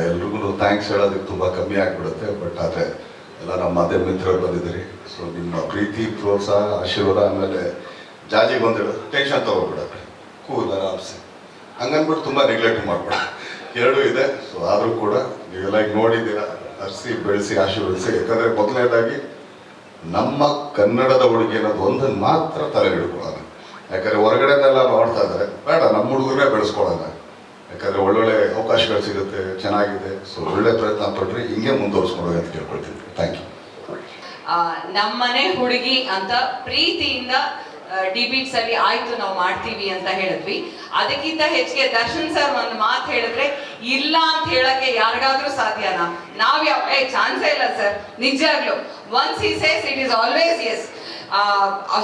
ಎಲ್ರಿಗೂ ಥ್ಯಾಂಕ್ಸ್ ಹೇಳೋದಕ್ಕೆ ತುಂಬ ಕಮ್ಮಿ ಆಗಿಬಿಡುತ್ತೆ ಬಟ್ ಆದರೆ ಎಲ್ಲ ನಮ್ಮ ಮಾಧ್ಯಮ ಮಿತ್ರರು ಬಂದಿದ್ದೀರಿ. ಸೊ ನಿಮ್ಮ ಪ್ರೀತಿ, ಪ್ರೋತ್ಸಾಹ, ಆಶೀರ್ವಾದ ಆಮೇಲೆ ಜಾಜಿಗೆ ಬಂದಿಡು ಟೆನ್ಷನ್ ತೊಗೊಬಿಡತ್ತೆ ಕೂಲ್ ಆರಾಮ್ಸೆ. ಹಂಗನ್ಬಿಟ್ಟು ತುಂಬ ನೆಗ್ಲೆಕ್ಟ್ ಮಾಡ್ಬೇಡ. ಎರಡೂ ಇದೆ. ಸೊ ಆದರೂ ಕೂಡ ನೀವೆಲ್ಲ ಈಗ ನೋಡಿದ್ದೀರಾ ಹರಿಸಿ ಬೆಳೆಸಿ, ಆಶೀರ್ವದಿಸಿ. ಯಾಕಂದರೆ ಮೊದಲನೇದಾಗಿ ನಮ್ಮ ಕನ್ನಡದ ಹುಡುಗಿ ಅನ್ನೋದು ಒಂದನ್ನು ಮಾತ್ರ ತಲೆ ಹಿಡ್ಕೊಳ್ಳೋಣ ಯಾಕಂದರೆ ಹೊರಗಡೆನೆಲ್ಲ ನೋಡ್ತಾ ಇದ್ದಾರೆ. ಬೇಡ, ನಮ್ಮ ಹುಡುಗರೇ ಬೆಳೆಸ್ಕೊಳ್ಳೋಣ. ಯಾಕಂದರೆ ಒಳ್ಳೊಳ್ಳೆ ಅವಕಾಶಗಳು ಸಿಗುತ್ತೆ, ಚೆನ್ನಾಗಿದೆ. ಸೊ ಒಳ್ಳೆ ಪ್ರಯತ್ನ ಪಟ್ಟರೆ ಹಿಂಗೆ ಮುಂದುವರಿಸ್ಕೊಂಡು ಅಂತ ಕೇಳ್ಕೊಳ್ತೀನಿ. ಥ್ಯಾಂಕ್ ಯು ನಮ್ಮನೆ ಹುಡುಗಿ ಅಂತ ಪ್ರೀತಿಯಿಂದ ಡಿಬಿಟ್ಸ್ ಅಲ್ಲಿ ಆಯ್ತು, ನಾವು ಮಾಡ್ತೀವಿ ಅಂತ ಹೇಳಿದ್ವಿ. ಅದಕ್ಕಿಂತ ಹೆಚ್ಚಿಗೆ ದರ್ಶನ್ ಸರ್ ಒಂದು ಮಾತು ಹೇಳಿದ್ರೆ, ಇಲ್ಲ ಅಂತ ಹೇಳಕ್ಕೆ ಯಾರಿಗಾದ್ರೂ ಸಾಧ್ಯನಾ? ನಾವ್ ಯಾವ ಚಾನ್ಸೇ ಇಲ್ಲ sir ನಿಜಾಗ್ಲು once is as it is always as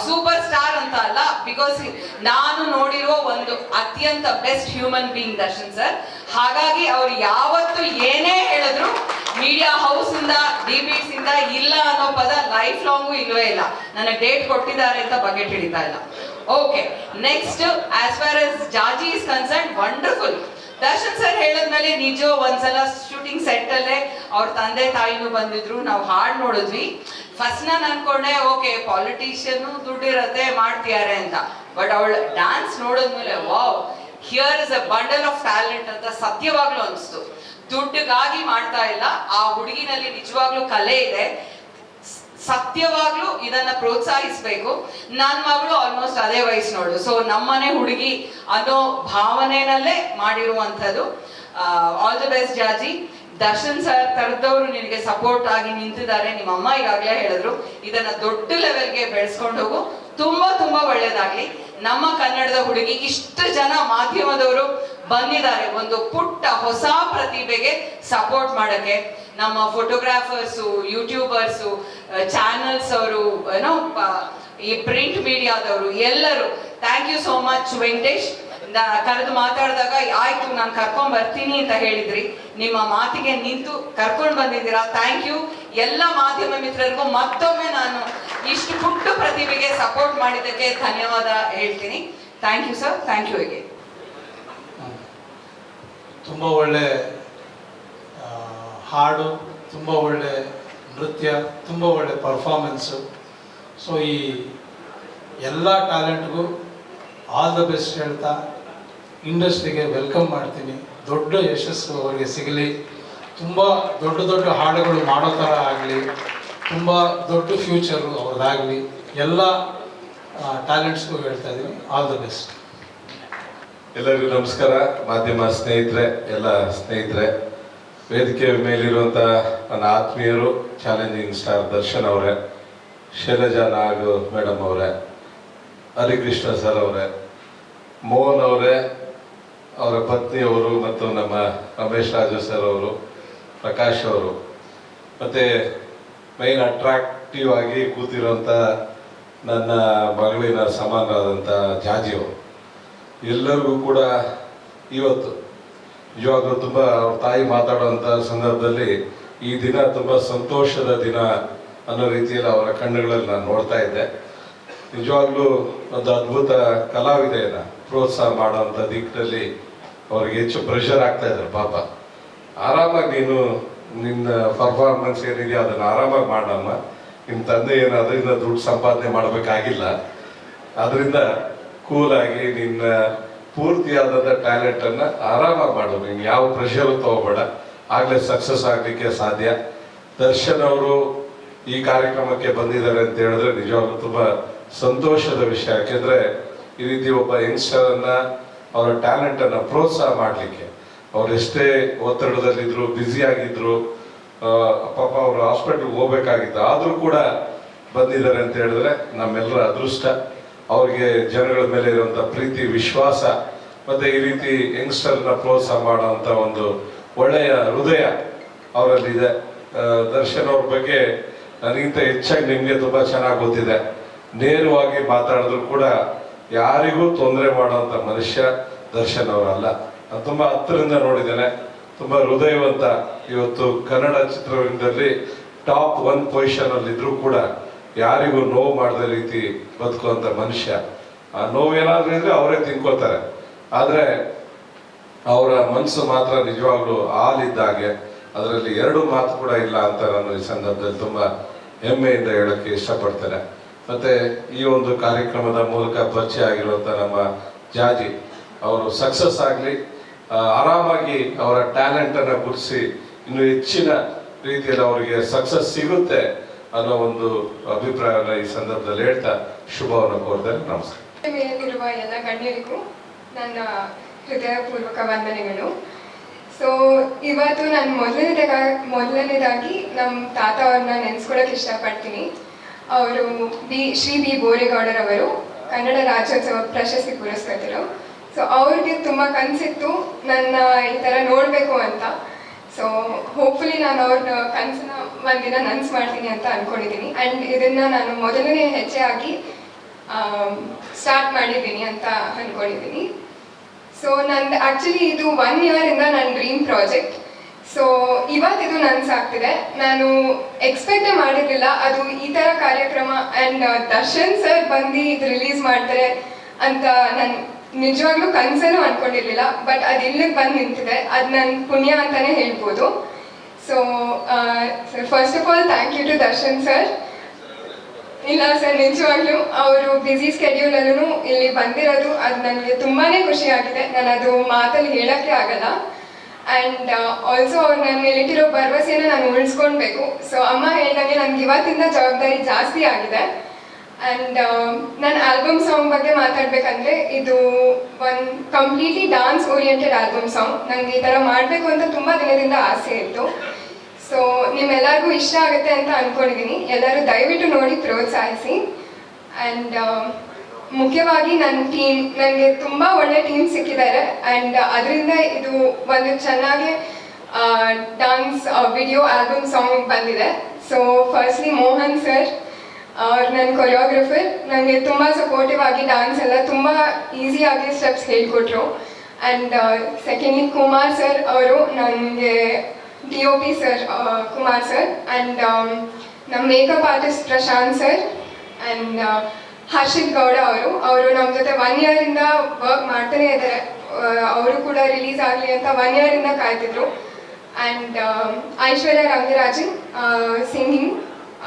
super star ಅಂತ ಅಲ್ಲ ಬಿಕಾಸ್ ನಾನು ನೋಡಿರುವ ಒಂದು ಅತ್ಯಂತ best human being Darshan sir ಹಾಗಾಗಿ ಅವ್ರು ಯಾವತ್ತು ಏನೇ ಹೇಳಿದ್ರು ಮೀಡಿಯಾ ಹೌಸ್ ಇಂದ ಡಿಬಿಟ್ಸ್ ಇಂದ ಇಲ್ಲ ಅನ್ನೋ ಪದ ಲೈಫ್ ಲಾಂಗು ಇಲ್ವೇ ಇಲ್ಲ. ನನಗೆ ಡೇಟ್ ಕೊಟ್ಟಿದ್ದಾರೆ ಅಂತ ಬಗೆಟ್ ಹಿಡಿತಾ ಇಲ್ಲ. Okay next as far as Jaaji is concern wonderful Darshan sir ಹೇಳದ್ಮೇಲೆ ನಿಜ ಒಂದ್ಸಲ ಶೂಟಿಂಗ್ ಸೆಟ್ ಅಲ್ಲೇ ಅವ್ರ ತಂದೆ ತಾಯಿನೂ ಬಂದಿದ್ರು. ನಾವು ಹಾಡ್ ನೋಡಿದ್ವಿ. ಫಸ್ಟ್ ನಾನು ಅನ್ಕೊಂಡೆ, ಓಕೆ ಪಾಲಿಟಿಷಿಯನ್ ದುಡ್ಡಿರತ್ತೆ ಮಾಡ್ತಿದ್ದಾರೆ ಅಂತ. ಬಟ್ ಅವಳ ಡ್ಯಾನ್ಸ್ ನೋಡಿದ್ಮೇಲೆ, wow here is a bundle of talent ಅಂತ ಸತ್ಯವಾಗ್ಲೂ ಅನಿಸ್ತು. ದುಡ್ಡಿಗಾಗಿ ಮಾಡ್ತಾ ಇಲ್ಲ, ಆ ಹುಡುಗಿನಲ್ಲಿ ನಿಜವಾಗ್ಲೂ ಕಲೆ ಇದೆ. ಸತ್ಯವಾಗ್ಲೂ ಇದನ್ನ ಪ್ರೋತ್ಸಾಹಿಸ್ಬೇಕು. ನನ್ನ ಮಗಳು ಆಲ್ಮೋಸ್ಟ್ ಅದೇ ವಯಸ್ಸು ನೋಡು. ಸೊ ನಮ್ಮನೆ ಹುಡುಗಿ ಅನ್ನೋ ಭಾವನೆನಲ್ಲೇ ಮಾಡಿರುವಂಥದ್ದು. ಆಲ್ ದಿ ಬೆಸ್ಟ್ ಜಾಜಿ ದರ್ಶನ್ ಸರ್ ತರದವರು ನಿನಗೆ ಸಪೋರ್ಟ್ ಆಗಿ ನಿಂತಿದ್ದಾರೆ. ನಿಮ್ಮ ಅಮ್ಮ ಈಗಾಗಲೇ ಹೇಳಿದ್ರು, ಇದನ್ನ ದೊಡ್ಡ ಲೆವೆಲ್ಗೆ ಬೆಳೆಸ್ಕೊಂಡು ಹೋಗು. ತುಂಬಾ ತುಂಬಾ ಒಳ್ಳೇದಾಗ್ಲಿ. ನಮ್ಮ ಕನ್ನಡದ ಹುಡುಗಿ ಇಷ್ಟು ಜನ ಮಾಧ್ಯಮದವರು ಬಂದಿದ್ದಾರೆ. ಒಂದು ಪುಟ್ಟ ಹೊಸ ಪ್ರತಿಭೆಗೆ ಸಪೋರ್ಟ್ ಮಾಡಕ್ಕೆ. ನಮ್ಮ ಫೋಟೋಗ್ರಾಫರ್ಸು ಯೂಟ್ಯೂಬರ್ಸು ಚಾನಲ್ಸ್ ಅವರು, ಏನೋ ಈ ಪ್ರಿಂಟ್ ಮೀಡಿಯಾದವರು ಎಲ್ಲರೂ thank you so much Venkatesh ಕರೆದು ಮಾತಾಡಿದಾಗ, ಆಯ್ತು, ನಾನು ಕರ್ಕೊಂಡ್ ಬರ್ತೀನಿ ಅಂತ ಹೇಳಿದ್ರಿ. ನಿಮ್ಮ ಮಾತಿಗೆ ನಿಂತು ಕರ್ಕೊಂಡು ಬಂದಿದ್ದೀರಾ? ಥ್ಯಾಂಕ್ ಯು ಎಲ್ಲ ಮಾಧ್ಯಮ ಮಿತ್ರರಿಗೂ ಮತ್ತೊಮ್ಮೆ ನಾನು ಇಷ್ಟು ಪುಟ್ಟ ಪ್ರತಿಭೆಗೆ ಸಪೋರ್ಟ್ ಮಾಡಿದ್ದಕ್ಕೆ ಧನ್ಯವಾದ ಹೇಳ್ತೀನಿ. Thank you sir thank you ಹೇಗೆ ತುಂಬ ಒಳ್ಳೆ ಹಾಡು, ತುಂಬ ಒಳ್ಳೆ ನೃತ್ಯ, ತುಂಬ ಒಳ್ಳೆ ಪರ್ಫಾರ್ಮೆನ್ಸು ಸೊ ಈ ಎಲ್ಲ ಟ್ಯಾಲೆಂಟ್ಗೂ ಆಲ್ ದ ಬೆಸ್ಟ್ ಹೇಳ್ತಾ ಇಂಡಸ್ಟ್ರಿಗೆ ವೆಲ್ಕಮ್ ಮಾಡ್ತೀನಿ. ದೊಡ್ಡ ಯಶಸ್ಸು ಅವರಿಗೆ ಸಿಗಲಿ. ತುಂಬ ದೊಡ್ಡ ದೊಡ್ಡ ಹಾಡುಗಳು ಮಾಡೋ ಥರ ಆಗಲಿ. ತುಂಬ ದೊಡ್ಡ ಫ್ಯೂಚರು ಅವ್ರದ್ದಾಗಲಿ. ಎಲ್ಲ ಟ್ಯಾಲೆಂಟ್ಸ್ಗೂ ಹೇಳ್ತಾ ಇದ್ದೀನಿ. ಆಲ್ ದ ಬೆಸ್ಟ್ ಎಲ್ಲರಿಗೂ ನಮಸ್ಕಾರ. ಮಾಧ್ಯಮ ಸ್ನೇಹಿತರೆ, ಎಲ್ಲ ಸ್ನೇಹಿತರೆ ವೇದಿಕೆ ಮೇಲಿರುವಂಥ ನನ್ನ ಆತ್ಮೀಯರು ಚಾಲೆಂಜಿಂಗ್ ಸ್ಟಾರ್ ದರ್ಶನ್ ಅವರೇ, ಶೈಲಜಾ ನಾಗ್ ಮೇಡಮ್ ಅವರೇ, ಹರಿಕೃಷ್ಣ ಸರ್ ಅವರೇ, ಮೋಹನ್ ಅವರೇ ಅವರ ಪತ್ನಿಯವರು ಮತ್ತು ನಮ್ಮ ರಮೇಶ್ ರಾಜು ಸರ್ ಅವರು, ಪ್ರಕಾಶ್ ಅವರು. ಮತ್ತು ಮೈನ್ ಅಟ್ರಾಕ್ಟಿವ್ ಆಗಿ ಕೂತಿರೋಂಥ ನನ್ನ ಮಗಳಿನ ಸಮಾನರಾದಂಥ ಜಾಜಿ ಎಲ್ಲರಿಗೂ ಕೂಡ ಇವತ್ತು ನಿಜವಾಗ್ಲೂ ತುಂಬ ಅವ್ರ ತಾಯಿ ಮಾತಾಡುವಂಥ ಸಂದರ್ಭದಲ್ಲಿ ಈ ದಿನ ತುಂಬ ಸಂತೋಷದ ದಿನ ಅನ್ನೋ ರೀತಿಯಲ್ಲಿ ಅವರ ಕಣ್ಣುಗಳಲ್ಲಿ ನಾನು ನೋಡ್ತಾ ಇದ್ದೆ. ನಿಜವಾಗ್ಲೂ ಒಂದು ಅದ್ಭುತ ಕಲಾವಿದೆಯನ್ನು ಪ್ರೋತ್ಸಾಹ ಮಾಡೋವಂಥ ದಿಕ್ಕಿನಲ್ಲಿ ಅವ್ರಿಗೆ ಹೆಚ್ಚು ಪ್ರೆಷರ್ ಆಗ್ತಾ ಇದ್ದಾರೆ, ಪಾಪ. ಆರಾಮಾಗಿ ನೀನು ನಿನ್ನ ಪರ್ಫಾರ್ಮೆನ್ಸ್ ಏನಿದೆಯೋ ಅದನ್ನು ಆರಾಮಾಗಿ ಮಾಡಮ್ಮ. ನಿಮ್ಮ ತಂದೆ ಏನು ಅದರಿಂದ ದುಡ್ಡು ಸಂಪಾದನೆ ಮಾಡಬೇಕಾಗಿಲ್ಲ. ಅದರಿಂದ ಕೂಲಾಗಿ ನಿನ್ನ ಪೂರ್ತಿಯಾದಂಥ ಟ್ಯಾಲೆಂಟನ್ನು ಆರಾಮಾಗಿ ಮಾಡು. ನೀನು ಯಾವ ಪ್ರೆಷರು ತಗೋಬೇಡ. ಆಗಲೇ ಸಕ್ಸಸ್ ಆಗಲಿಕ್ಕೆ ಸಾಧ್ಯ. ದರ್ಶನ್ ಅವರು ಈ ಕಾರ್ಯಕ್ರಮಕ್ಕೆ ಬಂದಿದ್ದಾರೆ ಅಂತ ಹೇಳಿದ್ರೆ ನಿಜವಾಗ್ಲೂ ತುಂಬ ಸಂತೋಷದ ವಿಷಯ. ಯಾಕೆಂದರೆ ಈ ರೀತಿ ಒಬ್ಬ ಯಂಗ್ಸ್ಟರನ್ನ ಅವರ ಟ್ಯಾಲೆಂಟನ್ನು ಪ್ರೋತ್ಸಾಹ ಮಾಡಲಿಕ್ಕೆ. ಅವ್ರು ಎಷ್ಟೇ ಒತ್ತಡದಲ್ಲಿದ್ರು ಬ್ಯುಸಿ ಆಗಿದ್ರು ಪಾಪ ಅವರು ಹಾಸ್ಪಿಟ್ಲ್ಗೆ ಹೋಗ್ಬೇಕಾಗಿತ್ತು. ಆದರೂ ಕೂಡ ಬಂದಿದ್ದಾರೆ ಅಂತ ಹೇಳಿದ್ರೆ ನಮ್ಮೆಲ್ಲರ ಅದೃಷ್ಟ. ಅವ್ರಿಗೆ ಜನಗಳ ಮೇಲೆ ಇರುವಂತ ಪ್ರೀತಿ, ವಿಶ್ವಾಸ, ಮತ್ತೆ ಈ ರೀತಿ ಯಂಗ್ಸ್ಟರ್ನ ಪ್ರೋತ್ಸಾಹ ಮಾಡುವಂತ ಒಂದು ಒಳ್ಳೆಯ ಹೃದಯ ಅವರಲ್ಲಿದೆ. ದರ್ಶನ್ ಅವ್ರ ಬಗ್ಗೆ ನನಗಿಂತ ಹೆಚ್ಚಾಗಿ ನಿಮಗೆ ತುಂಬಾ ಚೆನ್ನಾಗಿ ಗೊತ್ತಿದೆ. ನೇರವಾಗಿ ಮಾತಾಡಿದ್ರು ಕೂಡ ಯಾರಿಗೂ ತೊಂದರೆ ಮಾಡುವಂತ ಮನುಷ್ಯ ದರ್ಶನ್ ಅವರಲ್ಲ ನಾನು ತುಂಬಾ ಹತ್ತಿರದಿಂದ ನೋಡಿದ್ದೇನೆ. ತುಂಬಾ ಹೃದಯವಂತ ಇವತ್ತು ಕನ್ನಡ ಚಿತ್ರರಂಗದಲ್ಲಿ ಟಾಪ್ ಒನ್ ಪೊಸಿಷನ್ ಅಲ್ಲಿ ಇದ್ರೂ ಕೂಡ ಯಾರಿಗೂ ನೋವು ಮಾಡದ ರೀತಿ ಬದುಕುವಂತ ಮನುಷ್ಯ. ಆ ನೋವು ಏನಾದ್ರೂ ಇದ್ರೆ ಅವರೇ ತಿನ್ಕೋತಾರೆ ಆದ್ರೆ ಅವರ ಮನಸ್ಸು ಮಾತ್ರ ನಿಜವಾಗ್ಲೂ ಹಾಲಿದ್ದಾಗೆ. ಅದರಲ್ಲಿ ಎರಡು ಮಾತು ಕೂಡ ಇಲ್ಲ ಅಂತ ನಾನು ಈ ಸಂದರ್ಭದಲ್ಲಿ ತುಂಬಾ ಹೆಮ್ಮೆಯಿಂದ ಹೇಳಕ್ಕೆ ಇಷ್ಟಪಡ್ತೇನೆ. ಮತ್ತೆ ಈ ಒಂದು ಕಾರ್ಯಕ್ರಮದ ಮೂಲಕ ಪರಿಚಯ ಆಗಿರುವಂತ ನಮ್ಮ ಜಾಜಿ, ಅವರು ಸಕ್ಸಸ್ ಆಗಲಿ ಆರಾಮಾಗಿ ಅವರ ಟ್ಯಾಲೆಂಟ್ ಅನ್ನ ಗುರುತಿಸಿ ಇನ್ನು ಹೆಚ್ಚಿನ ರೀತಿಯಲ್ಲಿ ಅವರಿಗೆ ಸಕ್ಸಸ್ ಸಿಗುತ್ತೆ ಅನ್ನೋ ಒಂದು ಅಭಿಪ್ರಾಯವನ್ನು ಈ ಸಂದರ್ಭದಲ್ಲಿ ಹೇಳ್ತಾ ಶುಭವನ್ನು ಕೋರ್ತೇನೆ ನಮಸ್ಕಾರ. ಮೇಲಿರುವ ಎಲ್ಲ ಗಣ್ಯರಿಗೂ ನನ್ನ ಹೃದಯಪೂರ್ವಕ ವಂದನೆಗಳು. ಸೊ ಇವತ್ತು ನಾನು ಮೊದಲನೇದಾಗ, ಮೊದಲನೇದಾಗಿ ನಮ್ಮ ತಾತ ಅವ್ರನ್ನ ನೆನೆಸ್ಕೊಳಕ್ಕೆ ಇಷ್ಟಪಡ್ತೀನಿ. ಅವರು ಬಿ ಶ್ರೀ ಬಿ ಬೋರೇಗೌಡರವರು ಕನ್ನಡ ರಾಜ್ಯೋತ್ಸವ ಪ್ರಶಸ್ತಿ ಪುರಸ್ಕೃತರು. ಸೊ ಅವ್ರಿಗೆ ತುಂಬ ಕನಸಿತ್ತು ನನ್ನ ಈ ಥರ ನೋಡಬೇಕು ಅಂತ. ಸೊ ಹೋಪ್ಫುಲಿ ನಾನು ಅವ್ರ ಕನಸನ್ನ ಒಂದಿನ ನನ್ಸ್ ಮಾಡ್ತೀನಿ ಅಂತ ಅಂದ್ಕೊಂಡಿದ್ದೀನಿ ಆ್ಯಂಡ್ ಇದನ್ನು ನಾನು ಮೊದಲನೇ ಹೆಜ್ಜೆ ಆಗಿ ಸ್ಟಾರ್ಟ್ ಮಾಡಿದ್ದೀನಿ ಅಂತ ಅಂದ್ಕೊಂಡಿದ್ದೀನಿ ಸೊ ನಂದು ಆ್ಯಕ್ಚುಲಿ ಇದು ಒನ್ ಇಯರಿಂದ ನನ್ನ ಡ್ರೀಮ್ ಪ್ರಾಜೆಕ್ಟ್ ಸೊ ಇವತ್ತಿದು ನನ್ಸಾಗ್ತಿದೆ. ನಾನು ಎಕ್ಸ್ಪೆಕ್ಟೇ ಮಾಡಿರಲಿಲ್ಲ. ಅದು ಈ ಥರ ಕಾರ್ಯಕ್ರಮ ಆ್ಯಂಡ್ ದರ್ಶನ್ ಸರ್ ಬಂದು ಇದು ರಿಲೀಸ್ ಮಾಡ್ತಾರೆ ಅಂತ ನಾನು ನಿಜವಾಗ್ಲೂ ಕನ್ಸನ್ನು ಅನ್ಕೊಂಡಿರ್ಲಿಲ್ಲ. ಬಟ್ ಅದು ಇಲ್ಲಿಗೆ ಬಂದು ನಿಂತಿದೆ. ಅದು ನನ್ನ ಪುಣ್ಯ ಅಂತಾನೆ ಹೇಳ್ಬೋದು. So first of all thank you to Darshan sir ಇಲ್ಲ ಸರ್ ನಿಜವಾಗ್ಲೂ ಅವರು ಬ್ಯುಸಿ ಸ್ಕೆಡ್ಯೂಲಲ್ಲೂ ಇಲ್ಲಿ ಬಂದಿರೋದು ಅದು ನನಗೆ ತುಂಬಾನೇ ಖುಷಿ ಆಗಿದೆ. ನಾನು ಅದು ಮಾತಲ್ಲಿ ಹೇಳಕ್ಕೆ ಆಗಲ್ಲ. ಆ್ಯಂಡ್ ಆಲ್ಸೋ ಅವ್ರು ನನ್ನ ಮೇಲೆ ಇಟ್ಟಿರೋ ಭರವಸೆನ ನಾನು ಉಳಿಸ್ಕೊಳ್ಬೇಕು. ಸೊ ಅಮ್ಮ ಹೇಳ್ದಂಗೆ ನನಗೆ ಇವತ್ತಿಂದ ಜವಾಬ್ದಾರಿ ಜಾಸ್ತಿ ಆಗಿದೆ. ಆ್ಯಂಡ್ ನನ್ನ ಆಲ್ಬಮ್ ಸಾಂಗ್ ಬಗ್ಗೆ ಮಾತಾಡಬೇಕಂದ್ರೆ ಇದು ಒಂದು completely dance oriented album song ನನಗೆ ಈ ಥರ ಮಾಡಬೇಕು ಅಂತ ತುಂಬ ದಿನದಿಂದ ಆಸೆ ಇತ್ತು. ಸೊ ನಿಮ್ಮೆಲ್ಲರಿಗೂ ಇಷ್ಟ ಆಗುತ್ತೆ ಅಂತ ಅಂದ್ಕೊಂಡಿದ್ದೀನಿ ಎಲ್ಲರೂ ದಯವಿಟ್ಟು ನೋಡಿ ಪ್ರೋತ್ಸಾಹಿಸಿ. ಆ್ಯಂಡ್ ಮುಖ್ಯವಾಗಿ ನನ್ನ ಟೀಮ್ ನನಗೆ ತುಂಬ ಒಳ್ಳೆ ಟೀಮ್ ಸಿಕ್ಕಿದ್ದಾರೆ. ಆ್ಯಂಡ್ ಅದರಿಂದ ಇದು ಒಂದು ಚೆನ್ನಾಗಿ ಡಾನ್ಸ್ ವಿಡಿಯೋ ಆಲ್ಬಮ್ ಸಾಂಗ್ ಬಂದಿದೆ. ಸೊ ಫಸ್ಟ್ಲಿ ಮೋಹನ್ ಸರ್ ಅವ್ರು ನನ್ನ ಕೊರಿಯೋಗ್ರಫರ್ ನನಗೆ ತುಂಬ ಸಪೋರ್ಟಿವ್ ಆಗಿ ಡಾನ್ಸ್ ಎಲ್ಲ ತುಂಬ ಈಸಿಯಾಗಿ ಸ್ಟೆಪ್ಸ್ ಹೇಳಿಕೊಟ್ರು. ಆ್ಯಂಡ್ ಸೆಕೆಂಡ್ಲಿ ಕುಮಾರ್ ಸರ್ ಅವರು ನನಗೆ D O P sir Kumar sir and ನಮ್ಮ makeup artist Prashanth sir and Harshith Gowda ಅವರು ಅವರು ನಮ್ಮ ಜೊತೆ ಒನ್ ಇಯರಿಂದ ವರ್ಕ್ ಮಾಡ್ತಾನೆ ಇದ್ದಾರೆ ಅವರು ಕೂಡ ರಿಲೀಸ್ ಆಗಲಿ ಅಂತ ಒನ್ ಇಯರಿಂದ ಕಾಯ್ತಿದ್ರು. And Aishwarya Rangarajan singing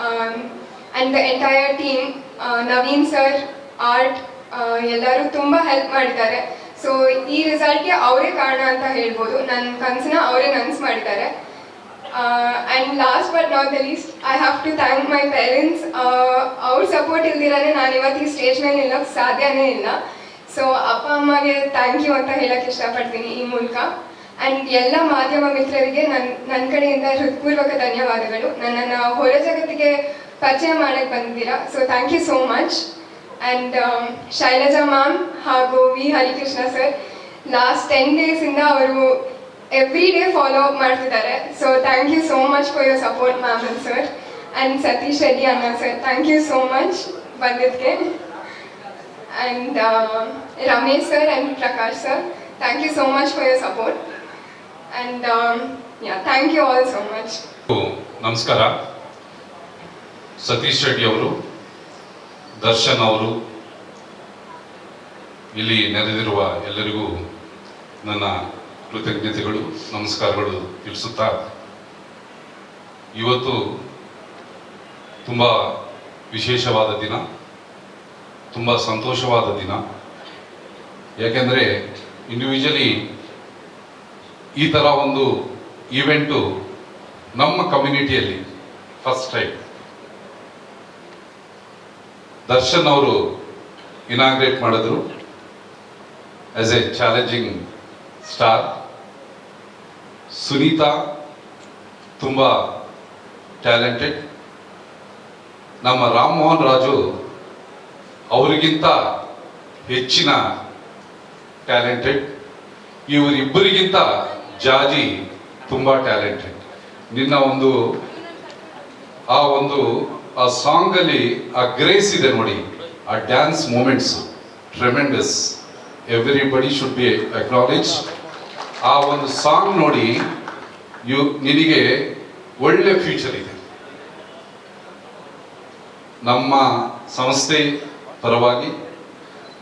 and the entire team Naveen sir art ಎಲ್ಲರೂ ತುಂಬ ಹೆಲ್ಪ್ ಮಾಡಿದ್ದಾರೆ. ಸೊ ಈ ರಿಸಲ್ಟ್ಗೆ ಅವರೇ ಕಾರಣ ಅಂತ ಹೇಳ್ಬೋದು. ನನ್ನ ಕನಸನ್ನ ಅವರೇ ನನ್ಸ್ ಮಾಡಿದ್ದಾರೆ. And last but not the least I have to thank my parents ಅವ್ರ ಸಪೋರ್ಟ್ ಇಲ್ದಿರಾನೆ ನಾನು ಇವತ್ತು ಈ ಸ್ಟೇಜ್ ಮೇಲೆ ನಿಲ್ಲೋಕ್ಕೆ ಸಾಧ್ಯನೇ ಇಲ್ಲ. ಸೊ ಅಪ್ಪ, ಅಮ್ಮಗೆ ಥ್ಯಾಂಕ್ ಯು ಅಂತ ಹೇಳಕ್ಕೆ ಇಷ್ಟಪಡ್ತೀನಿ ಈ ಮೂಲಕ. ಆ್ಯಂಡ್ ಎಲ್ಲ ಮಾಧ್ಯಮ ಮಿತ್ರರಿಗೆ ನನ್ನ ನನ್ನ ಕಡೆಯಿಂದ ಹೃತ್ಪೂರ್ವಕ ಧನ್ಯವಾದಗಳು. ನನ್ನನ್ನು ಹೊರ ಜಗತ್ತಿಗೆ ಪರಿಚಯ ಮಾಡಕ್ಕೆ ಬಂದಿದ್ದೀರಾ. So thank you so much and Shailaja ma'am ಹಾಗೂ V. Harikrishna sir last ten ಡೇಸಿಂದ ಅವರು ಎವ್ರಿ ಡೇ ಫಾಲೋ ಅಪ್ ಮಾಡ್ತಿದ್ದಾರೆ. So thank you so much for your support ma'am and sir and Satish Reddy ಅಣ್ಣ sir thank you so much ಬಂದಿದ್ದಕ್ಕೆ and Ramesh sir and Prakash sir thank you so much for your support and yeah thank you all so much ನಮಸ್ಕಾರ. ಸತೀಶ್ ರೆಡ್ಡಿ ಅವರು, ದರ್ಶನ್ ಅವರು, ಇಲ್ಲಿ ನೆರೆದಿರುವ ಎಲ್ಲರಿಗೂ ನನ್ನ ಕೃತಜ್ಞತೆಗಳು, ನಮಸ್ಕಾರಗಳು ತಿಳಿಸುತ್ತಾ ಇವತ್ತು ತುಂಬ ವಿಶೇಷವಾದ ದಿನ, ತುಂಬ ಸಂತೋಷವಾದ ದಿನ. ಯಾಕೆಂದರೆ ಇಂಡಿವಿಜುವಲಿ ಈ ಥರ ಒಂದು ಈವೆಂಟು ನಮ್ಮ ಕಮ್ಯುನಿಟಿಯಲ್ಲಿ ಫಸ್ಟ್ ಟೈಮ್ ದರ್ಶನ್ ಅವರು ಇನಾಗ್ರೇಟ್ ಮಾಡಿದ್ರು as a challenging star Sunitha ತುಂಬ ಟ್ಯಾಲೆಂಟೆಡ್. ನಮ್ಮ ರಾಮಮೋಹನ್ ರಾಜು ಅವರಿಗಿಂತ ಹೆಚ್ಚಿನ ಟ್ಯಾಲೆಂಟೆಡ್. ಇವರಿಬ್ಬರಿಗಿಂತ ಜಾಜಿ ತುಂಬ ಟ್ಯಾಲೆಂಟೆಡ್. ನಿನ್ನ ಒಂದು, ಆ ಒಂದು, ಆ ಸಾಂಗಲ್ಲಿ ಆ ಗ್ರೇಸ್ ಇದೆ ನೋಡಿ, ಆ dance movements tremendous. Everybody should be acknowledge ಆ ಒಂದು ಸಾಂಗ್ ನೋಡಿ ಯು, ನಿನಗೆ ಒಳ್ಳೆ ಫ್ಯೂಚರ್ ಇದೆ. ನಮ್ಮ ಸಂಸ್ಥೆ ಪರವಾಗಿ,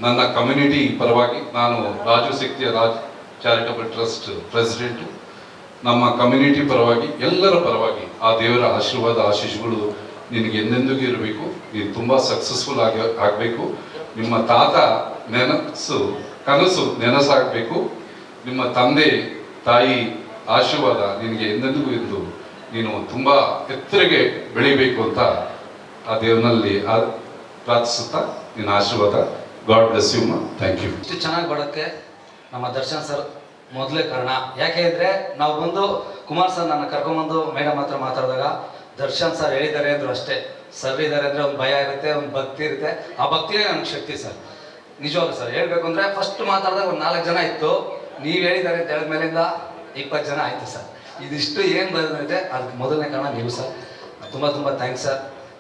ನನ್ನ ಕಮ್ಯುನಿಟಿ ಪರವಾಗಿ, ನಾನು ರಾಜು ಶಕ್ತಿಯ ರಾಜ್ ಚಾರಿಟಬಲ್ ಟ್ರಸ್ಟ್ ಪ್ರೆಸಿಡೆಂಟು ನಮ್ಮ ಕಮ್ಯುನಿಟಿ ಪರವಾಗಿ, ಎಲ್ಲರ ಪರವಾಗಿ ಆ ದೇವರ ಆಶೀರ್ವಾದ ಆಶೀಸ್ಗಳು ನಿನಗೆ ಎಂದೆಂದಿಗೂ ಇರಬೇಕು. ನೀನು ತುಂಬ ಸಕ್ಸಸ್ಫುಲ್ ಆಗಿ, ಆಗಬೇಕು. ನಿಮ್ಮ ತಾತ ನೆನಸು, ಕನಸು ನೆನಸಾಗಬೇಕು. ನಿಮ್ಮ ತಂದೆ, ತಾಯಿ ಆಶೀರ್ವಾದ ನಿನಗೆ ಎಂದೆಂದಿಗೂ ಇದ್ದು ನೀನು ತುಂಬ ಎತ್ತರಿಗೆ ಬೆಳಿಬೇಕು ಅಂತ ಆ ದೇವನಲ್ಲಿ ಪ್ರಾರ್ಥಿಸುತ್ತಾ ನಿನ್ನ ಆಶೀರ್ವಾದ. God bless you thank you ಇಷ್ಟು ಚೆನ್ನಾಗಿ ಬರುತ್ತೆ ನಮ್ಮ ದರ್ಶನ್ ಸರ್ ಮೊದಲೇ ಕಾರಣ. ಯಾಕೆ ಅಂದರೆ ನಾವು ಬಂದು ಕುಮಾರ್ ಸರ್ ನನ್ನ ಕರ್ಕೊಂಬಂದು ಮೇಡಮ್ ಹತ್ರ ಮಾತಾಡಿದಾಗ ದರ್ಶನ್ ಸರ್ ಹೇಳಿದ್ದಾರೆ ಅಂದರು ಅಷ್ಟೇ. ಸರ್ ಇದ್ದಾರೆ ಅಂದರೆ ಒಂದು ಭಯ ಇರುತ್ತೆ ಒಂದು ಭಕ್ತಿ ಇರುತ್ತೆ. ಆ ಭಕ್ತಿಯೇ ನನಗೆ ಶಕ್ತಿ ಸರ್. ನಿಜವಾಗ್ಲೂ ಸರ್ ಹೇಳಬೇಕು ಅಂದರೆ ಫಸ್ಟ್ ಮಾತಾಡಿದಾಗ ಒಂದು ನಾಲ್ಕು ಜನ ಇತ್ತು. ನೀವು ಹೇಳಿದ್ದಾರೆ ತೆಳದ ಮೇಲಿಂದ ಇಪ್ಪತ್ತು ಜನ ಆಯಿತು ಸರ್. ಇದಿಷ್ಟು ಏನು ಬಂದಿದೆ ಅದಕ್ಕೆ ಮೊದಲನೇ ಕಾರಣ ನೀವು ಸರ್. ತುಂಬ ತುಂಬ ಥ್ಯಾಂಕ್ಸ್ ಸರ್.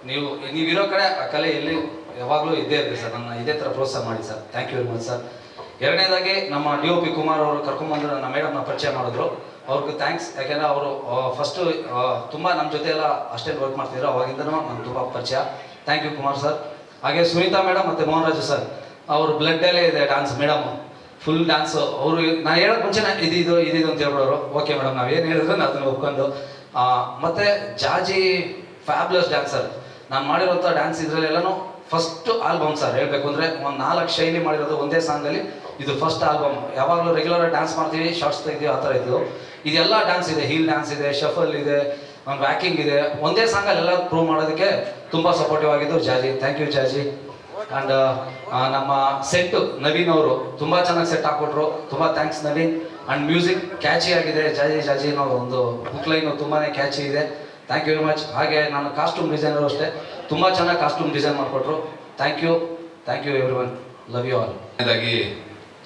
ನೀವು ನೀವಿರೋ ಕಡೆ ಆ ಕಲೆ ಎಲ್ಲಿ ಯಾವಾಗಲೂ ಇದ್ದೇ ಇರಲಿ ಸರ್. ನನ್ನ ಇದೇ ಥರ ಪ್ರೋತ್ಸಾಹ ಮಾಡಿ sir. Thank you very much sir. ಎರಡನೇದಾಗಿ ನಮ್ಮ ಡಿ ಒ ಪಿ ಕುಮಾರ್ ಅವರು ಕರ್ಕೊಂಬಂದು ನನ್ನ ಮೇಡಮ್ನ ಪರಿಚಯ ಮಾಡಿದ್ರು. ಅವ್ರಿಗೆ ಥ್ಯಾಂಕ್ಸ್ ಯಾಕೆಂದರೆ ಅವರು ಫಸ್ಟು ತುಂಬ ನಮ್ಮ ಜೊತೆ ಎಲ್ಲ ಅಷ್ಟೇ ವರ್ಕ್ ಮಾಡ್ತಿದ್ರು. ಅವಾಗಿಂದನೂ ನಂಗೆ ತುಂಬ ಪರಿಚಯ. Thank you Kumar sir. ಹಾಗೆ ಸುನೀತಾ ಮೇಡಮ್ ಮತ್ತು ಮೋಹನ್ ರಾಜು ಸರ್. ಅವ್ರ ಬ್ಲಡ್ಡಲ್ಲೇ ಇದೆ ಡಾನ್ಸ್ ಮೇಡಮ್. ಫುಲ್ ಡ್ಯಾನ್ಸು ಅವರು ನಾ ಹೇಳೋಕೆ ಮುಂಚೆ ಇದು ಇದು ಇದಿದು ಅಂತ ಹೇಳ್ಬಿಡೋರು. ಓಕೆ ಮೇಡಮ್ ನಾವು ಏನು ಹೇಳಿದ್ರು ನಾನು ಅದನ್ನ ಒಪ್ಕೊಂಡು. ಮತ್ತೆ ಜಾಜಿ ಫ್ಯಾಬ್ಲಸ್ ಡ್ಯಾನ್ಸರ್ ನಾನು ಮಾಡಿರೋಂಥ ಡ್ಯಾನ್ಸ್ ಇದರಲ್ಲೆಲ್ಲನೂ ಫಸ್ಟ್ ಆಲ್ಬಮ್ ಸರ್ ಹೇಳಬೇಕು ಅಂದರೆ ಒಂದು ನಾಲ್ಕು ಶೈಲಿ ಮಾಡಿರೋದು ಒಂದೇ ಸಾಂಗಲ್ಲಿ ಇದು ಫಸ್ಟ್ ಆಲ್ಬಮ್ ಯಾವಾಗಲೂ ರೆಗ್ಯುಲರ್ ಡ್ಯಾನ್ಸ್ ಮಾಡ್ತೀವಿ ಶಾರ್ಟ್ಸ್ ತೆಗಿದೀವಿ, ಆ ಥರ ಇದ್ದು ಇದೆಲ್ಲ ಡ್ಯಾನ್ಸ್ ಇದೆ ಹೀಲ್ ಡ್ಯಾನ್ಸ್ ಇದೆ ಶಫಲ್ ಇದೆ, ಒಂದು ವ್ಯಾಕಿಂಗ್ ಇದೆ. ಒಂದೇ ಸಾಂಗಲ್ಲಿ ಎಲ್ಲ ಪ್ರೂವ್ ಮಾಡೋದಕ್ಕೆ ತುಂಬ ಸಪೋರ್ಟಿವ್ ಆಗಿದ್ದು Jaaji. Thank you Jaaji. And ನಮ್ಮ ಸೆಟ್ ನವೀನ್ ಅವರು ತುಂಬ ಚೆನ್ನಾಗಿ ಸೆಟ್ ಹಾಕ್ಕೊಟ್ರು ತುಂಬ thanks Naveen. And music catchy ಆಗಿದೆ. ಜಾಜಿ ಜಾಜಿ ಅನ್ನೋ ಒಂದು ಬುಕ್ ಲೈನು ತುಂಬಾ ಕ್ಯಾಚಿ ಇದೆ. ಥ್ಯಾಂಕ್ ಯು ವೆರಿ ಮಚ್ ಹಾಗೆ ನಾನು ಕಾಸ್ಟ್ಯೂಮ್ ಡಿಸೈನರು ಅಷ್ಟೇ. ತುಂಬ ಚೆನ್ನಾಗಿ ಕಾಸ್ಟ್ಯೂಮ್ ಡಿಸೈನ್ ಮಾಡಿಕೊಟ್ರು. Thank you thank you every one love you all ಇದಾಗಿ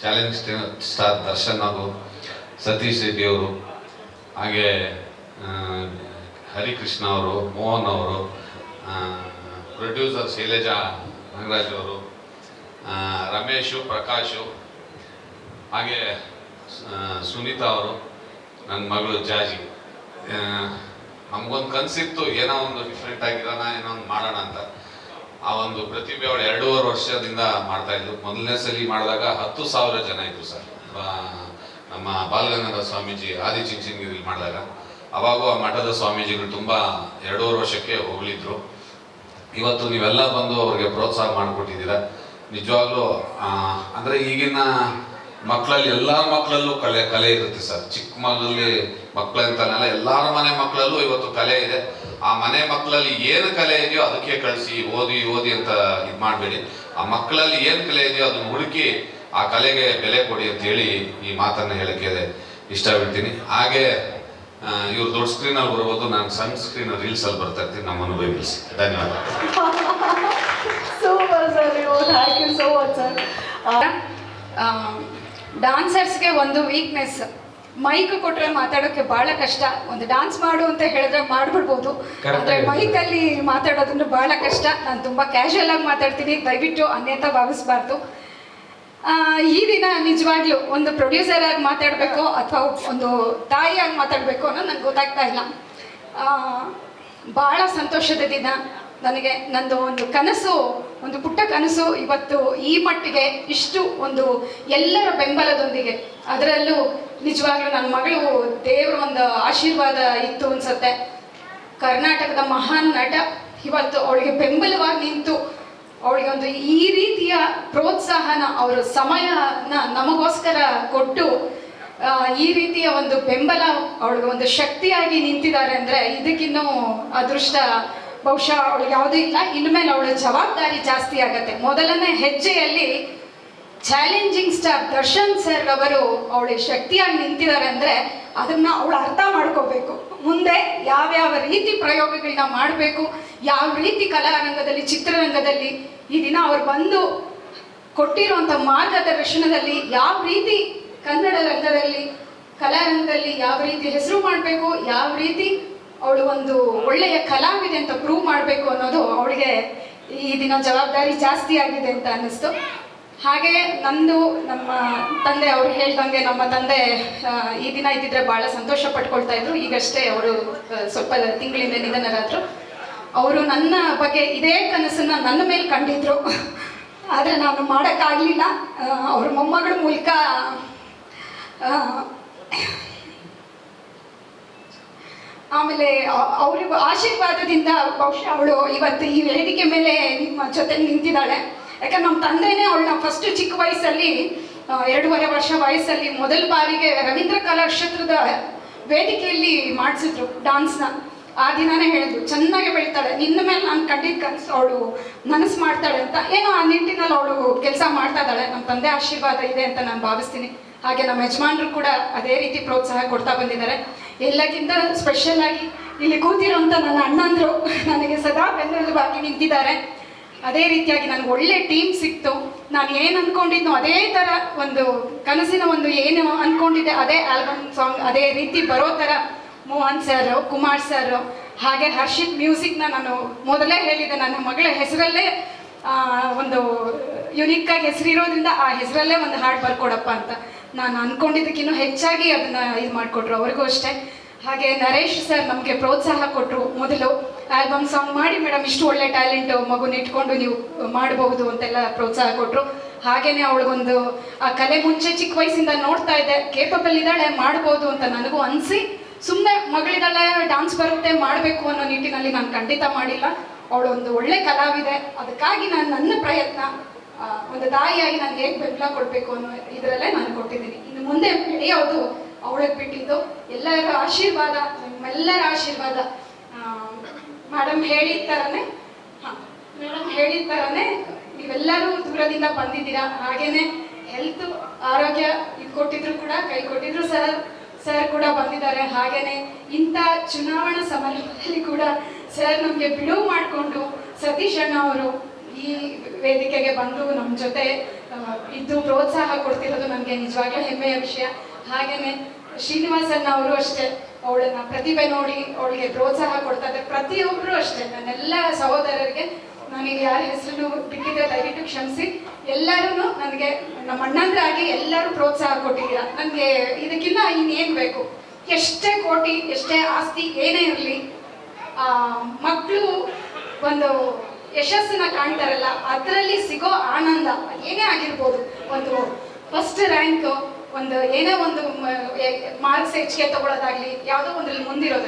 ಚಾಲೆಂಜ್ ಸ್ಟಾರ್ ದರ್ಶನ್ ಹಾಗೂ ಸತೀಶ್ ರೆಡ್ಡಿ ಅವರು, ಹಾಗೆ ಹರಿಕೃಷ್ಣ ಅವರು, ಮೋಹನ್ ಅವರು ಪ್ರೊಡ್ಯೂಸರ್ ಶೈಲಜಾ ನಾಗರಾಜ್ ಅವರು ರಮೇಶು, ಪ್ರಕಾಶು, ಹಾಗೆ ಸುನೀತಾ ಅವರು ನನ್ನ ಮಗಳು ಜಾಜಿ. ನಮಗೊಂದು ನಮ್ಗೊಂದು ಕನಸಿತ್ತು, ಏನೋ ಒಂದು ಡಿಫ್ರೆಂಟ್ ಆಗಿರೋಣ, ಏನೋ ಒಂದು ಮಾಡೋಣ ಅಂತ. ಆ ಒಂದು ಪ್ರತಿಭೆ ಅವಳು ಎರಡೂವರೆ ವರ್ಷದಿಂದ ಮಾಡ್ತಾ ಇದ್ದು ಮೊದಲನೇ ಸಲ ಮಾಡಿದಾಗ ಹತ್ತು ಸಾವಿರ ಜನ ಇದ್ರು ಸರ್. ನಮ್ಮ ಬಾಲಗಂಗಾಧರ ಸ್ವಾಮೀಜಿ ಆದಿ ಚಿಂಚನಗಿರಿಲಿ ಮಾಡಿದಾಗ. ಅವಾಗೂ ಆ ಮಠದ ಸ್ವಾಮೀಜಿಗಳು ತುಂಬ ಎರಡೂವರೆ ವರ್ಷಕ್ಕೆ ಹೋಗ್ಲಿದ್ರು ಇವತ್ತು ನೀವೆಲ್ಲ ಬಂದು ಅವ್ರಿಗೆ ಪ್ರೋತ್ಸಾಹ ಮಾಡಿಕೊಟ್ಟಿದ್ದೀರಾ. ನಿಜವಾಗ್ಲೂ ಅಂದರೆ ಈಗಿನ ಮಕ್ಕಳಲ್ಲಿ ಎಲ್ಲಾರ ಮಕ್ಕಳಲ್ಲೂ ಕಲೆ ಕಲೆ ಇರುತ್ತೆ ಸರ್. ಚಿಕ್ಕ ಮಗಲ್ಲಿ ಮಕ್ಕಳಂತಾನೆಲ್ಲ ಎಲ್ಲಾರ ಮನೆ ಮಕ್ಕಳಲ್ಲೂ ಇವತ್ತು ಕಲೆ ಇದೆ. ಆ ಮನೆ ಮಕ್ಕಳಲ್ಲಿ ಏನು ಕಲೆ ಇದೆಯೋ ಅದಕ್ಕೆ ಕಳಿಸಿ, ಓದಿ ಓದಿ ಅಂತ ಇದು ಮಾಡಬೇಡಿ. ಆ ಮಕ್ಕಳಲ್ಲಿ ಏನು ಕಲೆ ಇದೆಯೋ ಅದನ್ನು ಹುಡುಕಿ ಆ ಕಲೆಗೆ ಬೆಲೆ ಕೊಡಿ ಅಂತ ಹೇಳಿ ಈ ಮಾತನ್ನು ಹೇಳಕ್ಕೆ ಇಷ್ಟಪಡ್ತೀನಿ ಹಾಗೆ ಇವ್ರು ದೊಡ್ಡ ಸ್ಕ್ರೀನ್ ಅಲ್ಲಿ ಬರ್ಬೋದು ನಾನು ಸಣ್ಣ ಸ್ಕ್ರೀನ್ ರೀಲ್ಸ್ ಅಲ್ಲಿ ಬರ್ತಾ ಇರ್ತೀನಿ ನಮ್ಮ ಅನುಭವಿಸಿ ಧನ್ಯವಾದ. Super sir thank you so much sir ಡಾನ್ಸರ್ಸ್ಗೆ ಒಂದು ವೀಕ್ನೆಸ್ ಮೈಕ್ ಕೊಟ್ರೆ ಮಾತಾಡೋಕೆ ಬಹಳ ಕಷ್ಟ. ಒಂದು ಡಾನ್ಸ್ ಮಾಡು ಅಂತ ಹೇಳಿದ್ರೆ ಮಾಡ್ಬಿಡ್ಬೋದು. ಆದರೆ ಮೈಕ್ ಅಲ್ಲಿ ಮೈಕಲ್ಲಿ ಮಾತಾಡೋದನ್ನು ಬಹಳ ಕಷ್ಟ. ನಾನು ತುಂಬಾ ಕ್ಯಾಶುಯಲ್ ಆಗಿ ಮಾತಾಡ್ತೀನಿ. ದಯವಿಟ್ಟು ಅನ್ಯತಾ ಭಾವಿಸ್ಬಾರ್ದು. ಈ ದಿನ ನಿಜವಾಗ್ಲೂ ಒಂದು ಪ್ರೊಡ್ಯೂಸರ್ ಆಗಿ ಮಾತಾಡಬೇಕು ಅಥವಾ ಒಂದು ತಾಯಿಯಾಗಿ ಮಾತಾಡಬೇಕು ಅನ್ನೋ ನಂಗೆ ಗೊತ್ತಾಗ್ತಾ ಇಲ್ಲ. ಬಹಳ ಸಂತೋಷದ ದಿನ. ನನಗೆ ನಂದು ಒಂದು ಕನಸು, ಒಂದು ಪುಟ್ಟ ಕನಸು ಇವತ್ತು ಈ ಮಟ್ಟಿಗೆ ಇಷ್ಟು ಒಂದು ಎಲ್ಲರ ಬೆಂಬಲದೊಂದಿಗೆ. ಅದರಲ್ಲೂ ನಿಜವಾಗ್ಲೂ ನನ್ನ ಮಗಳು ದೇವರ ಒಂದು ಆಶೀರ್ವಾದ ಇತ್ತು ಅನ್ಸುತ್ತೆ. ಕರ್ನಾಟಕದ ಮಹಾನ್ ನಟ. ಇವತ್ತು ಅವಳಿಗೆ ಬೆಂಬಲವಾಗಿ ನಿಂತು ಅವಳಿಗೆ ಒಂದು ಈ ರೀತಿಯ ಪ್ರೋತ್ಸಾಹನ, ಅವರ ಸಮಯನ ನಮಗೋಸ್ಕರ ಕೊಟ್ಟು ಈ ರೀತಿಯ ಒಂದು ಬೆಂಬಲ ಅವಳಿಗೆ ಒಂದು ಶಕ್ತಿಯಾಗಿ ನಿಂತಿದ್ದಾರೆ ಅಂದ್ರೆ ಇದಕ್ಕಿನ್ನೂ ಅದೃಷ್ಟ ಬಹುಶಃ ಅವಳಿಗೆ ಯಾವುದೂ ಇಲ್ಲ. ಇನ್ಮೇಲೆ ಅವಳ ಜವಾಬ್ದಾರಿ ಜಾಸ್ತಿ ಆಗತ್ತೆ. ಮೊದಲನೇ ಹೆಜ್ಜೆಯಲ್ಲಿ ಚಾಲೆಂಜಿಂಗ್ ಸ್ಟಾರ್ ದರ್ಶನ್ ಸರ್ ಅವರು ಅವಳಿಗೆ ಶಕ್ತಿಯಾಗಿ ನಿಂತಿದ್ದಾರೆ ಅಂದ್ರೆ ಅದನ್ನ ಅವಳು ಅರ್ಥ ಮಾಡ್ಕೋಬೇಕು. ಮುಂದೆ ಯಾವ್ಯಾವ ರೀತಿ ಪ್ರಯೋಗಗಳನ್ನ ಮಾಡಬೇಕು, ಯಾವ ರೀತಿ ಕಲಾರಂಗದಲ್ಲಿ ಚಿತ್ರರಂಗದಲ್ಲಿ ಈ ದಿನ ಅವ್ರು ಬಂದು ಕೊಟ್ಟಿರುವಂಥ ಮಾರ್ಗದರ್ಶನದಲ್ಲಿ ಯಾವ ರೀತಿ ಕನ್ನಡ ರಂಗದಲ್ಲಿ ಕಲಾರಂಗದಲ್ಲಿ ಯಾವ ರೀತಿ ಹೆಸರು ಮಾಡಬೇಕು, ಯಾವ ರೀತಿ ಅವಳು ಒಂದು ಒಳ್ಳೆಯ ಕಲಾವಿದೆ ಅಂತ ಪ್ರೂವ್ ಮಾಡಬೇಕು ಅನ್ನೋದು ಅವಳಿಗೆ ಈ ದಿನ ಜವಾಬ್ದಾರಿ ಜಾಸ್ತಿ ಆಗಿದೆ ಅಂತ ಅನ್ನಿಸ್ತು. ಹಾಗೆ ನಂದು ನಮ್ಮ ತಂದೆ ಅವ್ರು ಹೇಳ್ದಂಗೆ ನಮ್ಮ ತಂದೆ ಈ ದಿನ ಇದ್ದಿದ್ರೆ ಬಹಳ ಸಂತೋಷ ಪಟ್ಕೊಳ್ತಾ ಇದ್ರು. ಈಗಷ್ಟೇ ಅವರು ಸ್ವಲ್ಪ ತಿಂಗಳಿಂದ ನಿಧನರಾದ್ರು. ಅವರು ನನ್ನ ಬಗ್ಗೆ ಇದೇ ಕನಸನ್ನ ನನ್ನ ಮೇಲೆ ಕಂಡಿದ್ರು. ಆದರೆ ನಾನು ಮಾಡೋಕ್ಕಾಗಲಿಲ್ಲ. ಅವ್ರ ಮೊಮ್ಮಗಳ ಮೂಲಕ ಆಮೇಲೆ ಅವ್ರಿಗೂ ಆಶೀರ್ವಾದದಿಂದ ಬಹುಶಃ ಅವಳು ಇವತ್ತು ಈ ವೇದಿಕೆ ಮೇಲೆ ನಿಮ್ಮ ಜೊತೆ ನಿಂತಿದ್ದಾಳೆ. ಯಾಕಂದ್ರೆ ನಮ್ಮ ತಂದೆನೇ ಅವಳನ್ನ ಫಸ್ಟ್ ಚಿಕ್ಕ ವಯಸ್ಸಲ್ಲಿ ಎರಡೂವರೆ ವರ್ಷ ವಯಸ್ಸಲ್ಲಿ ಮೊದಲ ಬಾರಿಗೆ ರವೀಂದ್ರ ಕಲಾಕ್ಷೇತ್ರದ ವೇದಿಕೆಯಲ್ಲಿ ಮಾಡಿಸಿದ್ರು ಡಾನ್ಸ್ನ ಆ ದಿನಾನೇ ಹೇಳಿದ್ರು ಚೆನ್ನಾಗಿ ಬೆಳಿತಾಳೆ. ನಿನ್ನ ಮೇಲೆ ನಾನು ಕಟ್ಟಿದ ಕನಸು ಅವಳು ನನಸು ಮಾಡ್ತಾಳೆ ಅಂತ ಏನೋ ಆ ನಿಟ್ಟಿನಲ್ಲಿ ಅವಳು ಕೆಲಸ ಮಾಡ್ತಾ ಇದ್ದಾಳೆ. ನಮ್ಮ ತಂದೆ ಆಶೀರ್ವಾದ ಇದೆ ಅಂತ ನಾನು ಭಾವಿಸ್ತೀನಿ. ಹಾಗೆ ನಮ್ಮ ಯಜಮಾನರು ಕೂಡ ಅದೇ ರೀತಿ ಪ್ರೋತ್ಸಾಹ ಕೊಡ್ತಾ ಬಂದಿದ್ದಾರೆ. ಎಲ್ಲಕ್ಕಿಂತ ಸ್ಪೆಷಲ್ ಆಗಿ ಇಲ್ಲಿ ಕೂತಿರೋಂಥ ನನ್ನ ಅಣ್ಣಂದರು ನನಗೆ ಸದಾ ಬೆನ್ನೆಲುಬಾಗಿ ನಿಂತಿದ್ದಾರೆ. ಅದೇ ರೀತಿಯಾಗಿ ನನಗೆ ಒಳ್ಳೆ ಟೀಮ್ ಸಿಕ್ತು. ನಾನು ಏನು ಅಂದ್ಕೊಂಡಿದ್ನೋ ಅದೇ ಥರ ಒಂದು ಕನಸಿನ ಒಂದು ಏನು ಅಂದ್ಕೊಂಡಿದ್ದೆ ಅದೇ ಆಲ್ಬಮ್ ಸಾಂಗ್ ಅದೇ ರೀತಿ ಬರೋ ಥರ ಮೋಹನ್ ಸರ್ ಕುಮಾರ್ ಸರ್ ಹಾಗೆ ಹರ್ಷಿತ್ ಮ್ಯೂಸಿಕ್ನ ನಾನು ಮೊದಲೇ ಹೇಳಿದೆ. ನನ್ನ ಮಗಳ ಹೆಸರಲ್ಲೇ ಒಂದು ಯುನಿಕ್ ಆಗಿ ಹೆಸರಿರೋದ್ರಿಂದ ಆ ಹೆಸರಲ್ಲೇ ಒಂದು ಹಾಡು ಬರ್ಕೊಡಪ್ಪ ಅಂತ ನಾನು ಅನ್ಕೊಂಡಿದ್ದಕ್ಕಿನ್ನೂ ಹೆಚ್ಚಾಗಿ ಅದನ್ನ ಇದು ಮಾಡಿಕೊಟ್ರು ಅವ್ರಿಗೂ ಅಷ್ಟೇ. ಹಾಗೆ ನರೇಶ್ ಸರ್ ನಮಗೆ ಪ್ರೋತ್ಸಾಹ ಕೊಟ್ಟರು ಮೊದಲು. ಆಲ್ಬಮ್ ಸಾಂಗ್ ಮಾಡಿ ಮೇಡಮ್ ಇಷ್ಟು ಒಳ್ಳೆ ಟ್ಯಾಲೆಂಟ್ ಮಗುನ ಇಟ್ಕೊಂಡು ನೀವು ಮಾಡಬಹುದು ಅಂತೆಲ್ಲ ಪ್ರೋತ್ಸಾಹ ಕೊಟ್ಟರು ಹಾಗೇನೆ ಅವಳಿಗೊಂದು, ಆ ಕಲೆ ಮುಂಚೆ ಚಿಕ್ಕ ವಯಸ್ಸಿಂದ ನೋಡ್ತಾ ಇದ್ದೆ. ಕೇಪಬಲ್ ಇದ್ದಾಳೆ ಮಾಡ್ಬೋದು ಅಂತ ನನಗೂ ಅನಿಸಿ. ಸುಮ್ಮನೆ ಮಗಳಿಗೆಲ್ಲ ಡಾನ್ಸ್ ಬರುತ್ತೆ, ಮಾಡಬೇಕು ಅನ್ನೋ ನಿಟ್ಟಿನಲ್ಲಿ ನಾನು ಖಂಡಿತ ಮಾಡಿಲ್ಲ. ಅವಳೊಂದು ಒಳ್ಳೆ ಕಲಾವಿದೆ. ಅದಕ್ಕಾಗಿ ನಾನು ನನ್ನ ಪ್ರಯತ್ನ ಒಂದು ತಾಯಿಯಾಗಿ ನಾನು ಹೇಗೆ ಬೆಂಬಲ ಕೊಡಬೇಕು ಅನ್ನೋ ಇದರಲ್ಲೇ ನಾನು ಕೊಟ್ಟಿದ್ದೀನಿ. ಇನ್ನು ಮುಂದೆ ಬೆಳೆಯೋದು ಅವಳಿಗೆ ಬಿಟ್ಟಿದ್ದು. ಎಲ್ಲರ ಆಶೀರ್ವಾದ, ನಿಮ್ಮೆಲ್ಲರ ಆಶೀರ್ವಾದ ಮೇಡಮ್ ಹೇಳಿದ ಥರನೇ ಹಾಂ ಮೇಡಮ್ ಹೇಳಿದ ಥರನೇ ನೀವೆಲ್ಲರೂ ದೂರದಿಂದ ಬಂದಿದ್ದೀರಾ. ಹಾಗೇನೆ ಹೆಲ್ತ್ ಆರೋಗ್ಯ ಇದು ಕೊಟ್ಟಿದ್ರು ಕೂಡ, ಕೈ ಕೊಟ್ಟಿದ್ರು ಸರ್. ಸರ್ ಕೂಡ ಬಂದಿದ್ದಾರೆ. ಹಾಗೇನೆ ಇಂಥ ಚುನಾವಣಾ ಸಮಾರಂಭದಲ್ಲಿ ಕೂಡ ಸರ್ ನಮಗೆ ಬಿಡುವು ಮಾಡಿಕೊಂಡು ಸತೀಶ್ ಅಣ್ಣ ಅವರು ಈ ವೇದಿಕೆಗೆ ಬಂದು ನಮ್ಮ ಜೊತೆ ಇದ್ದು ಪ್ರೋತ್ಸಾಹ ಕೊಡ್ತಿರೋದು ನನಗೆ ನಿಜವಾಗ್ಲೂ ಹೆಮ್ಮೆಯ ವಿಷಯ. ಹಾಗೇನೆ ಅಣ್ಣ ಅವರು ಅಷ್ಟೇ, ಅವಳನ್ನ ಪ್ರತಿಭೆ ನೋಡಿ ಅವಳಿಗೆ ಪ್ರೋತ್ಸಾಹ ಕೊಡ್ತಾ ಇದ್ದಾರೆ. ಪ್ರತಿಯೊಬ್ಬರು ಅಷ್ಟೇ, ನನ್ನೆಲ್ಲ ಸಹೋದರರಿಗೆ ನಾನು ಯಾರ ಹೆಸರು ಬಿಟ್ಟಿದ್ದೆ ದಯವಿಟ್ಟು ಕ್ಷಮಿಸಿ. ಎಲ್ಲರೂ ನನಗೆ ನಮ್ಮ ಅಣ್ಣಂದ್ರಾಗಿ ಎಲ್ಲರೂ ಪ್ರೋತ್ಸಾಹ ಕೊಟ್ಟಿದ್ದೀರಾ. ನನಗೆ ಇದಕ್ಕಿಂತ ಇನ್ನೇನು ಬೇಕು? ಎಷ್ಟೇ ಕೋಟಿ, ಎಷ್ಟೇ ಆಸ್ತಿ ಏನೇ ಇರಲಿ ಮಕ್ಕಳು ಒಂದು ಯಶಸ್ಸನ್ನ ಕಾಣ್ತಾರಲ್ಲ, ಅದರಲ್ಲಿ ಸಿಗೋ ಆನಂದ ಏನೇ ಆಗಿರ್ಬೋದು. ಒಂದು ಫಸ್ಟ್ ರ್ಯಾಂಕ್ ಒಂದು ಏನೇ ಒಂದು ಮಾರ್ಕ್ಸ್ ಹೆಚ್ಚಿಗೆ ತಗೊಳ್ಳೋದಾಗ್ಲಿ ಯಾವುದೋ ಒಂದ್ರಲ್ಲಿ ಮುಂದಿರೋದ.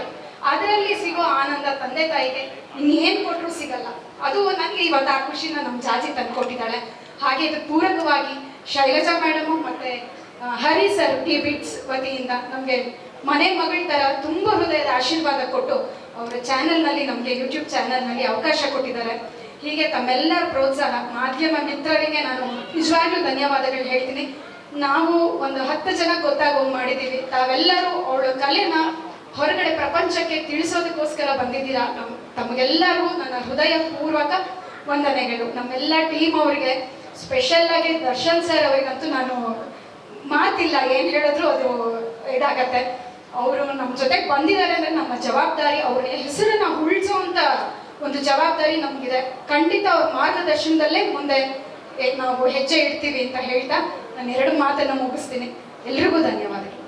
ಅದರಲ್ಲಿ ಸಿಗೋ ಆನಂದ ತಂದೆ ತಾಯಿಗೆ ಇನ್ನೇನು ಕೊಟ್ಟರು ಸಿಗಲ್ಲ. ಅದು ನನಗೆ ಇವತ್ತು ಆ ಖುಷಿನ ನಮ್ಮ ಜಾಜಿ ತಂದ್ಕೊಟ್ಟಿದ್ದಾಳೆ. ಹಾಗೆ ಇದು ಪೂರಕವಾಗಿ ಶೈಲಜಾ ಮೇಡಮು ಮತ್ತೆ ಹರಿ ಸರ್ ಟಿ ಬಿಟ್ಸ್ ವತಿಯಿಂದ ನಮಗೆ ಮನೆ ಮಗಳ ತರ ತುಂಬ ಹೃದಯದ ಆಶೀರ್ವಾದ ಕೊಟ್ಟು ಅವರ ಚಾನೆಲ್ನಲ್ಲಿ ನಮಗೆ ಯೂಟ್ಯೂಬ್ ಚಾನೆಲ್ನಲ್ಲಿ ಅವಕಾಶ ಕೊಟ್ಟಿದ್ದಾರೆ. ಹೀಗೆ ತಮ್ಮೆಲ್ಲರ ಪ್ರೋತ್ಸಾಹ ಮಾಧ್ಯಮ ಮಿತ್ರರಿಗೆ ನಾನು ನಿಜವಾಗ್ಲೂ ಧನ್ಯವಾದಗಳು ಹೇಳ್ತೀನಿ. ನಾವು ಒಂದು ಹತ್ತು ಜನ ಗೊತ್ತಾಗೋ ಮಾಡಿದ್ದೀವಿ. ತಾವೆಲ್ಲರೂ ಅವಳ ಕಲೆನ ಹೊರಗಡೆ ಪ್ರಪಂಚಕ್ಕೆ ತಿಳಿಸೋದಕ್ಕೋಸ್ಕರ ಬಂದಿದ್ದೀರಾ? ತಮಗೆಲ್ಲರೂ ನನ್ನ ಹೃದಯ ಪೂರ್ವಕ ವಂದನೆಗಳು. ನಮ್ಮೆಲ್ಲ ಟೀಮ್ ಅವರಿಗೆ ಸ್ಪೆಷಲ್ ಆಗಿ ದರ್ಶನ್ ಸರ್ ಅವರಿಗಂತೂ ನಾನು ಮಾತಿಲ್ಲ, ಏನು ಹೇಳಿದ್ರು ಅದು ಇದಾಗತ್ತೆ. ಅವರು ನಮ್ಮ ಜೊತೆಗೆ ಬಂದಿದ್ದಾರೆ ಅಂದ್ರೆ ನಮ್ಮ ಜವಾಬ್ದಾರಿ ಅವ್ರ ಹೆಸರನ್ನ ಉಳಿಸುವಂಥ ಒಂದು ಜವಾಬ್ದಾರಿ ನಮಗಿದೆ. ಖಂಡಿತ ಅವ್ರ ಮಾರ್ಗದರ್ಶನದಲ್ಲೇ ಮುಂದೆ ನಾವು ಹೆಜ್ಜೆ ಇಡ್ತೀವಿ ಅಂತ ಹೇಳ್ತಾ ನಾನು ಎರಡು ಮಾತನ್ನು ಮುಗಿಸ್ತೀನಿ. ಎಲ್ರಿಗೂ ಧನ್ಯವಾದಗಳು.